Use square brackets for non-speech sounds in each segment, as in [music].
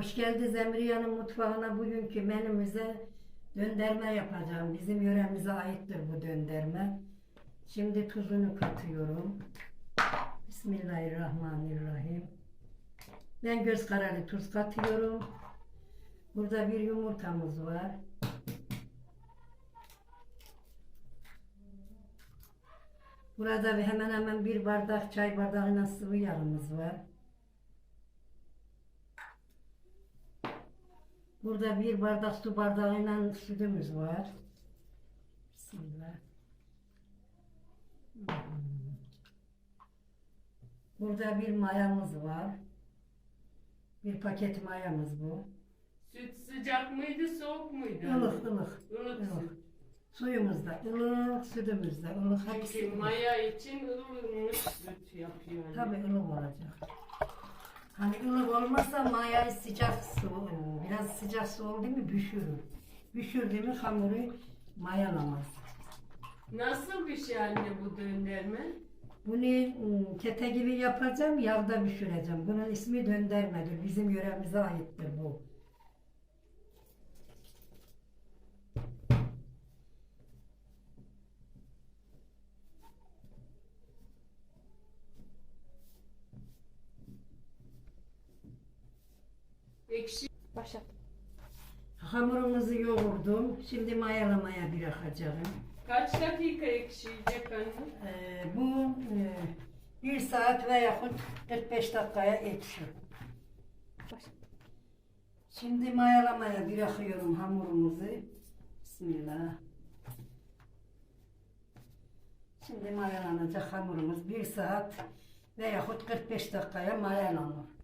Hoş geldiniz Emriye'nin mutfağına. Bugünkü menümüze dönderme yapacağım. Bizim yöremize aittir bu dönderme. Şimdi tuzunu katıyorum. Bismillahirrahmanirrahim. Ben göz kararı tuz katıyorum. Burada bir yumurtamız var. Burada hemen hemen bir bardak çay bardağına sıvı yağımız var. Burada bir bardak su bardağıyla sütümüz var. Bismillah. Burada bir mayamız var. Bir paket mayamız bu. Süt sıcak mıydı, soğuk muydu? Ilık ılık. Ilık ılık. Suyumuz da ılık, sütümüz de ılık. Çünkü ılık. maya için ılınmış süt yapıyor. Tabii ılık olacak. Hani ılık olmazsa mayayı sıcak su, biraz sıcak su oldu mu pişirir. Pişirdi mi hamuru mayalamaz. Nasıl bir şey anne bu dönderme? Bunu ım, kete gibi yapacağım, yağda pişireceğim. Bunun ismi döndermedir. Bizim yöremize aittir bu. Ekşi. Başlat. Hamurumuzu yoğurdum. Şimdi mayalamaya bırakacağım. Kaç dakika ekşiyecek anne? Ee, bu e, bir saat veya 45 dakikaya ekşir. Başlat. Şimdi mayalamaya bırakıyorum hamurumuzu. Bismillah. Şimdi mayalanacak hamurumuz bir saat veya 45 dakikaya mayalanır.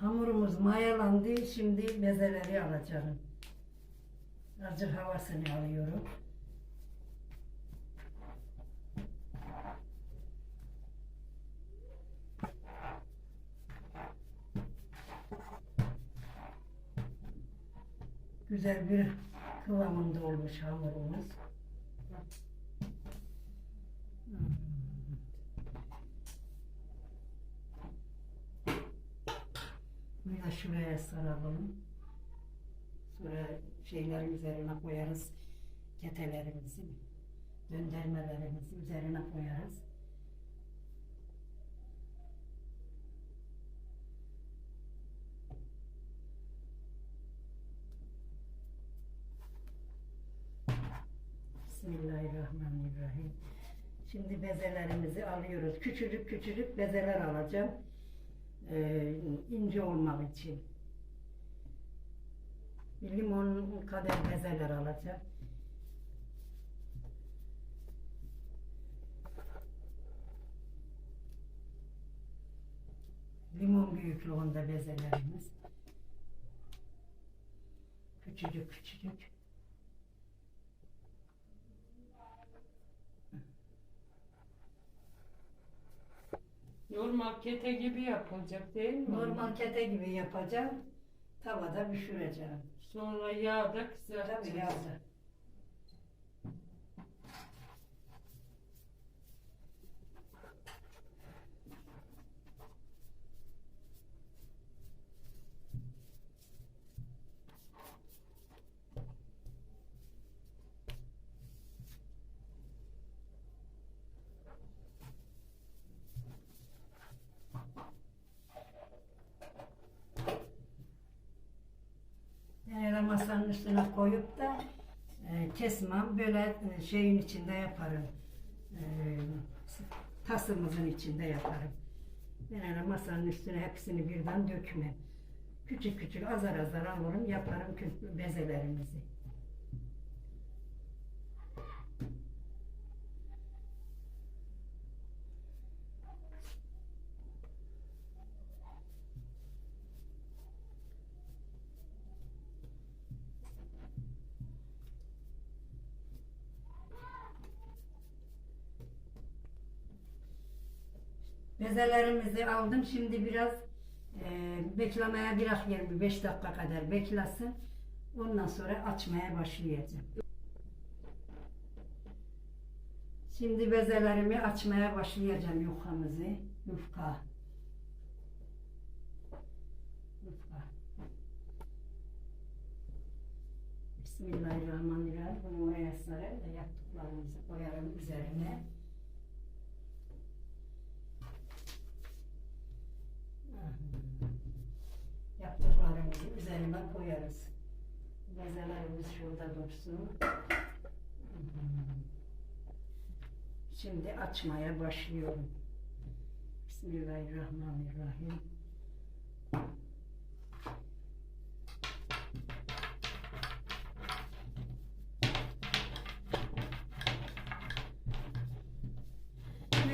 Hamurumuz mayalandı. Şimdi bezeleri alacağım. Azıcık havasını alıyorum. Güzel bir kıvamında olmuş hamurumuz. Da şuraya saralım. Sonra şeylerin üzerine koyarız. Ketelerimizi, döndürmelerimizi üzerine koyarız. Bismillahirrahmanirrahim. Şimdi bezelerimizi alıyoruz. Küçücük küçücük bezeler alacağım. Ee, ince olmak için. Bir limon kadar bezeler alacağım. Limon büyüklüğünde bezelerimiz. Küçücük küçücük. Normal kete gibi yapılacak değil mi? Normal kete gibi yapacağım. Tavada pişireceğim. Sonra yağda Tabii kızartacağız. yağda. Yani masanın üstüne koyup da e, kesmem. Böyle e, şeyin içinde yaparım. E, tasımızın içinde yaparım. Öyle masanın üstüne hepsini birden dökmem. Küçük küçük azar azar alırım yaparım bezelerimizi. Bezelerimizi aldım. Şimdi biraz e, beklemeye bırak 25 dakika kadar beklesin. Ondan sonra açmaya başlayacağım. Şimdi bezelerimi açmaya başlayacağım yufkamızı. Yufka. Yufka. Bismillahirrahmanirrahim. Bunu o da yaptıklarımızı koyarım üzerine. Bezelerimiz şurada dursun. Şimdi açmaya başlıyorum. Bismillahirrahmanirrahim.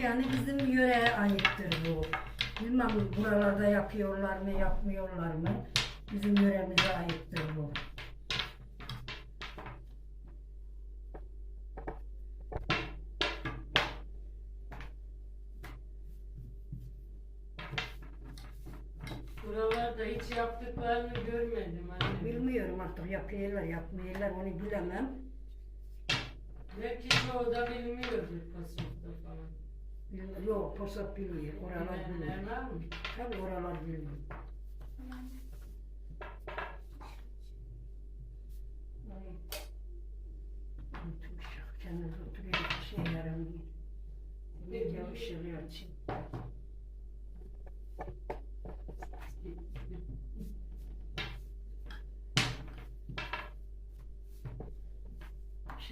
Yani bizim yöreye aittir bu. Bilmem buralarda yapıyorlar mı yapmıyorlar mı? Bizim yöremize aittir bu. Hiç yaptıklarını görmedim anne. Bilmiyorum artık yapıyorlar yapmıyorlar onu bilemem. Belki çoğu da bilmiyordur Kosov'da falan. Bil- Yok posat bilmiyor. Oralar bilmiyor. Bilenler var mı? Tabii oralar bilmiyor. Ay. Unutmuş. Kendiniz oturuyor bir şey yaramıyor. Bir de ışığı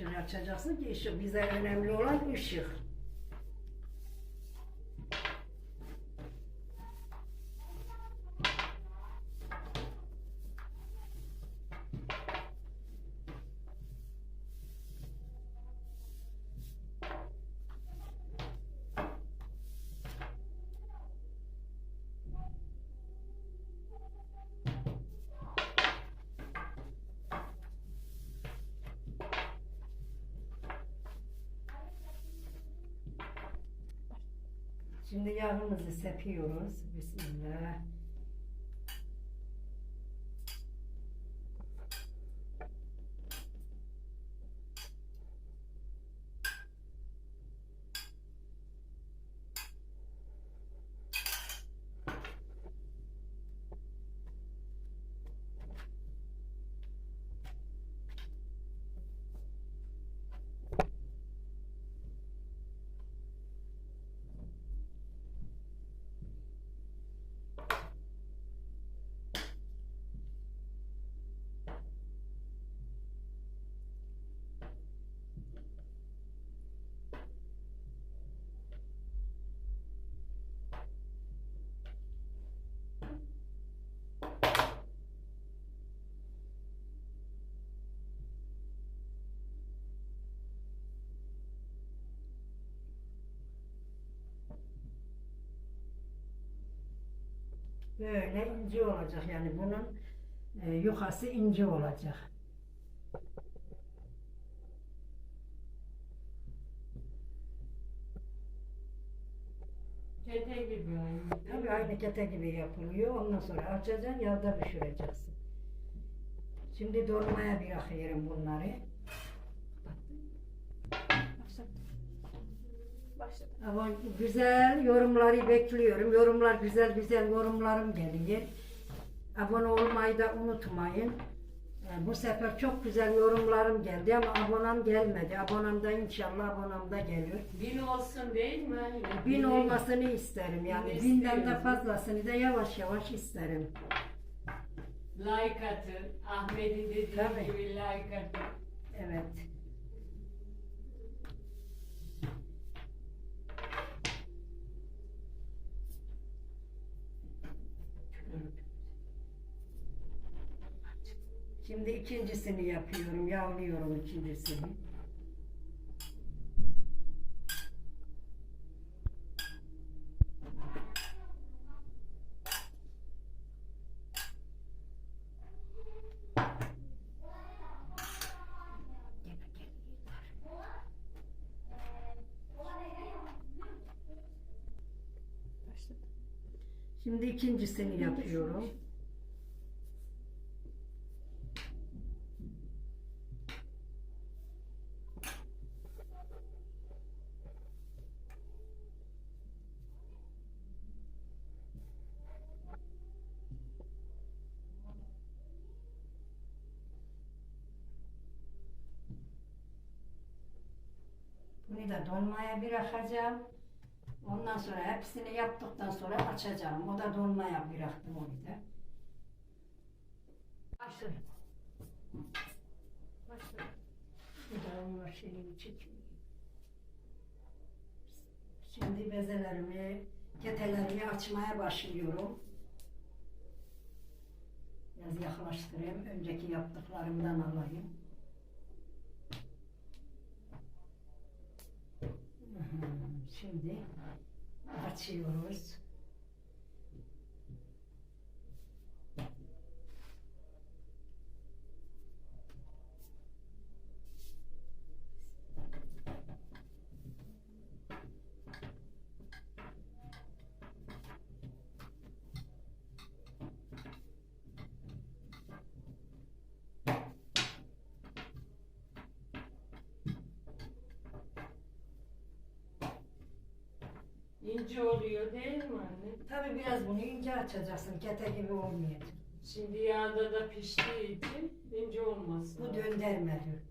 Işığı açacaksın ki ışık bize önemli olan ışık. Şimdi yağımızı sepiyoruz. Bismillah. Böyle ince olacak yani bunun e, yukası ince olacak. Kete gibi aynı. Tabii aynı kete gibi yapılıyor. Ondan sonra açacaksın, yağda pişireceksin. Şimdi dolmaya bırakıyorum bunları. Başladı. Ama güzel yorumları bekliyorum. Yorumlar güzel güzel yorumlarım geliyor. Abone olmayı da unutmayın. Ee, Bu sefer çok güzel yorumlarım geldi ama abonem gelmedi. Abonem de inşallah abonem de gelir. Bin olsun değil mi anne? Bin olmasını isterim yani. Bin Binden de fazlasını da yavaş yavaş isterim. Like atın. Ahmet'in dediği Tabii. gibi like atın. Evet. Şimdi ikincisini yapıyorum. Yağlıyorum ikincisini. Şimdi ikincisini yapıyorum. Bunu da donmaya bırakacağım. Ondan sonra hepsini yaptıktan sonra açacağım. O da donmaya bıraktım onu da. Başladı. Başladı. Bir de onun şeyini çekiyor. Şimdi bezelerimi, ketelerimi açmaya başlıyorum. Biraz yaklaştırayım. Önceki yaptıklarımdan alayım. Şimdi açıyoruz. İnce oluyor değil mi anne? Tabii biraz bunu ince açacaksın. Kete gibi olmayacak. Şimdi yağda da piştiği için ince olmasın. Bu döndermedi.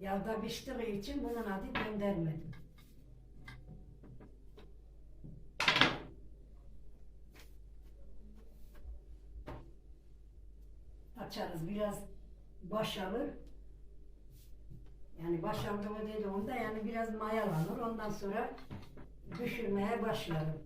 Yağda piştiği için bunun adı döndermedi. Açarız biraz baş alır. Yani baş aldı mı dediğimde yani biraz mayalanır. Ondan sonra düşürmeye başlarım.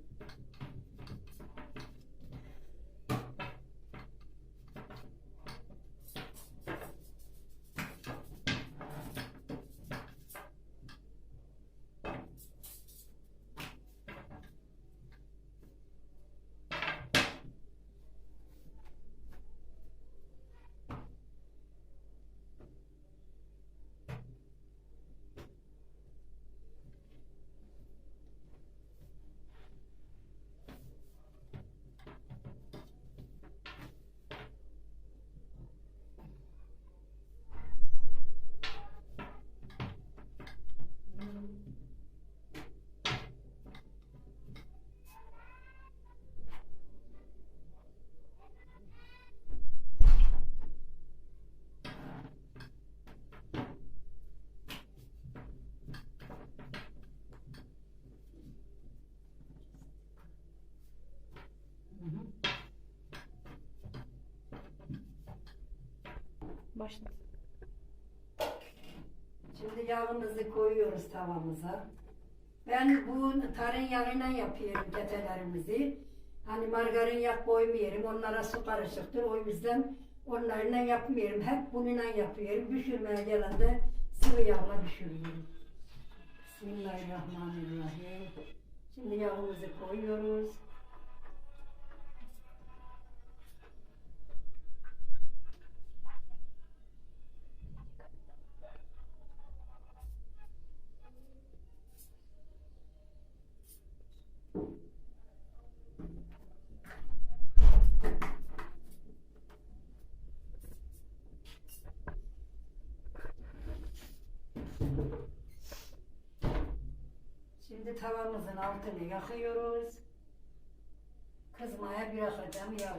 Başladı. Şimdi yağımızı koyuyoruz tavamıza. Ben bu tarın yağıyla yapıyorum ketelerimizi. Hani margarin yağ koymuyorum. Onlara su karışıktır. O yüzden onlarla yapmıyorum. Hep bununla yapıyorum. Pişirmeye gelende sıvı yağla pişiriyorum. Bismillahirrahmanirrahim. Şimdi yağımızı koyuyoruz. Şimdi tavamızın altını yakıyoruz. Kızmaya bırakacağım yağı.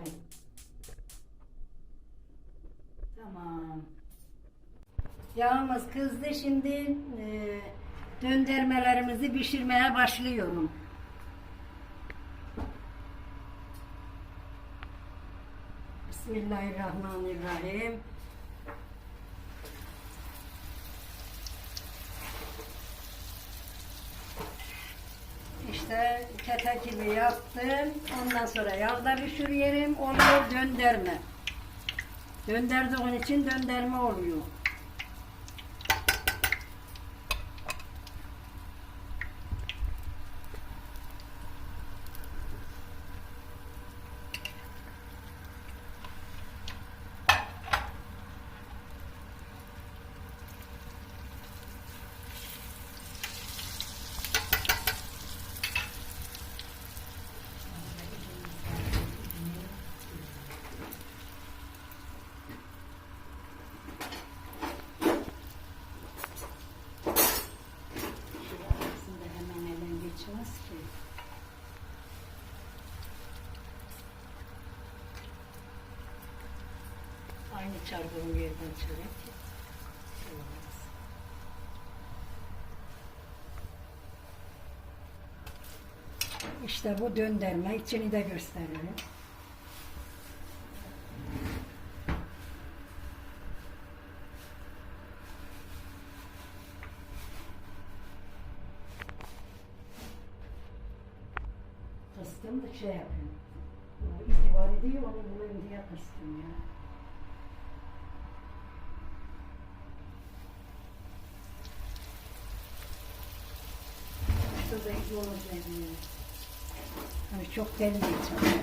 Tamam. Yağımız kızdı. Şimdi e, döndürmelerimizi pişirmeye başlıyorum. Bismillahirrahmanirrahim. İşte gibi yaptım. Ondan sonra yağda pişiriyorum. Oluyor döndürme. Döndürdüğün için döndürme oluyor. çarpalım yerden çare. İşte bu dönderme içini de gösteriyor. Olacak. Hani çok geçer.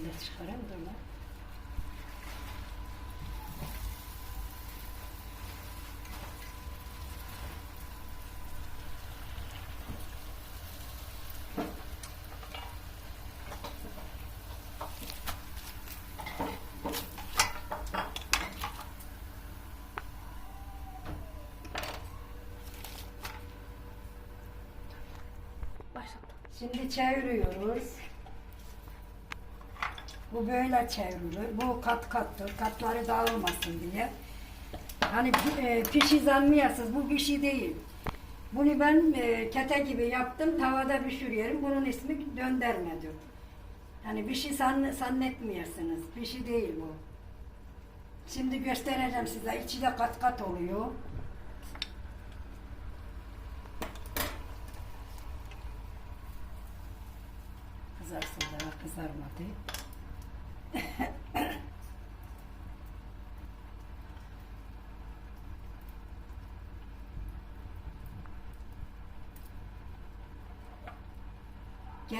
De çıkarayım da lan. Başlattım. Şimdi çeviriyoruz. Bu böyle çevrilir. Bu kat kattır. Katları dağılmasın diye. Hani e, pişi zannıyasınız. Bu pişi değil. Bunu ben e, kete gibi yaptım. Tavada pişiriyorum. Bunun ismi döndürmedir. Hani bir şey zann zannetmiyorsunuz. Bir şey değil bu. Şimdi göstereceğim size. İçi de kat kat oluyor. Kızarsın daha kızarmadı.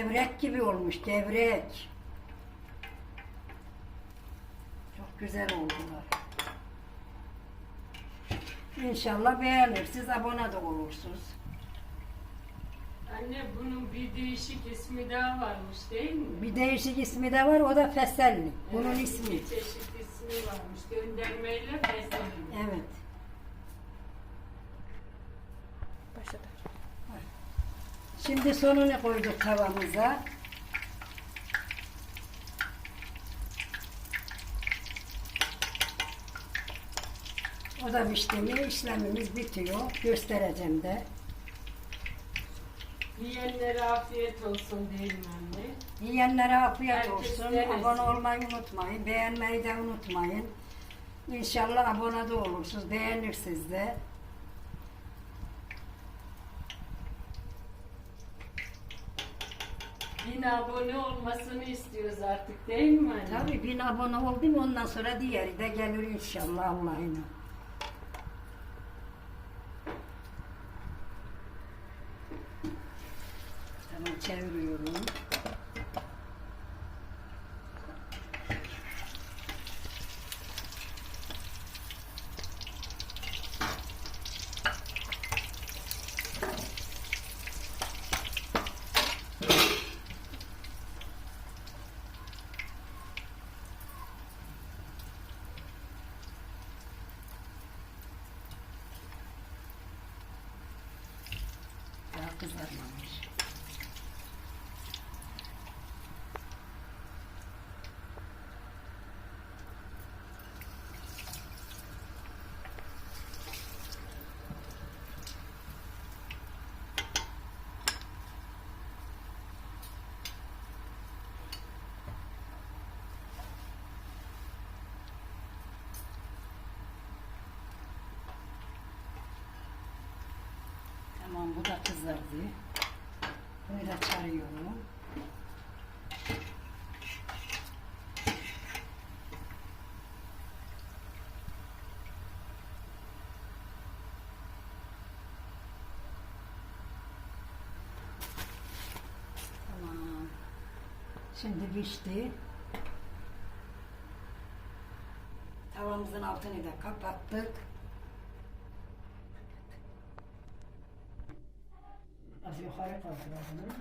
Gevrek gibi olmuş, gevrek. Çok güzel oldular. İnşallah beğenirsiniz, abone de olursunuz. Anne bunun bir değişik ismi daha varmış değil mi? Bir değişik ismi de var, o da feselli. Bunun Evet, ismi. Bir çeşit ismi varmış. Göndermeyle besledim. Evet. Başladı. Şimdi sonunu koyduk tavamıza. O da pişti mi işlemimiz bitiyor. Göstereceğim de. Yiyenlere afiyet olsun değil mi anne? Yiyenlere afiyet Herkes olsun. denesin. Abone olmayı unutmayın. Beğenmeyi de unutmayın. İnşallah abone de olursunuz. Beğenirsiniz de. Bin abone olmasını istiyoruz artık değil mi anne? Tabii bin abone oldum ondan sonra diğeri de gelir inşallah Allah'ına. Tamam çeviriyorum. Daha kızardı. Bunu da çarıyorum. Tamam. Şimdi pişti. Tavamızın altını da kapattık. Yukarı kaldıralım.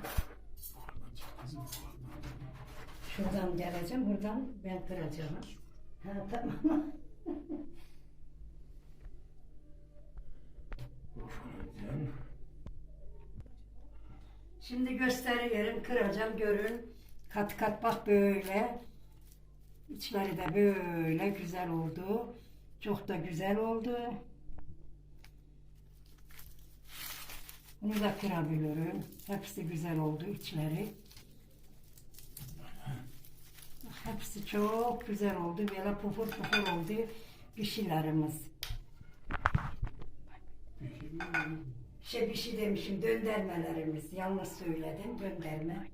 Şuradan geleceğim, buradan ben kıracağım. Ha tamam. Şimdi gösteriyorum, kıracağım, görün. Kat kat bak böyle. İçleri de böyle güzel oldu. Çok da güzel oldu. Bunu da kırabilirim. Hepsi güzel oldu içleri. Hepsi çok güzel oldu. Böyle pufur pufur oldu pişilerimiz. Şey bir şey demişim döndermelerimiz. Yanlış söyledim dönderme.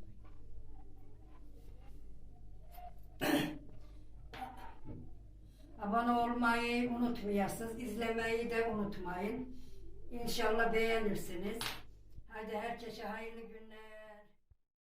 [coughs] Abone olmayı unutmayasınız. izlemeyi de unutmayın. İnşallah beğenirsiniz. Hadi herkese hayırlı günler.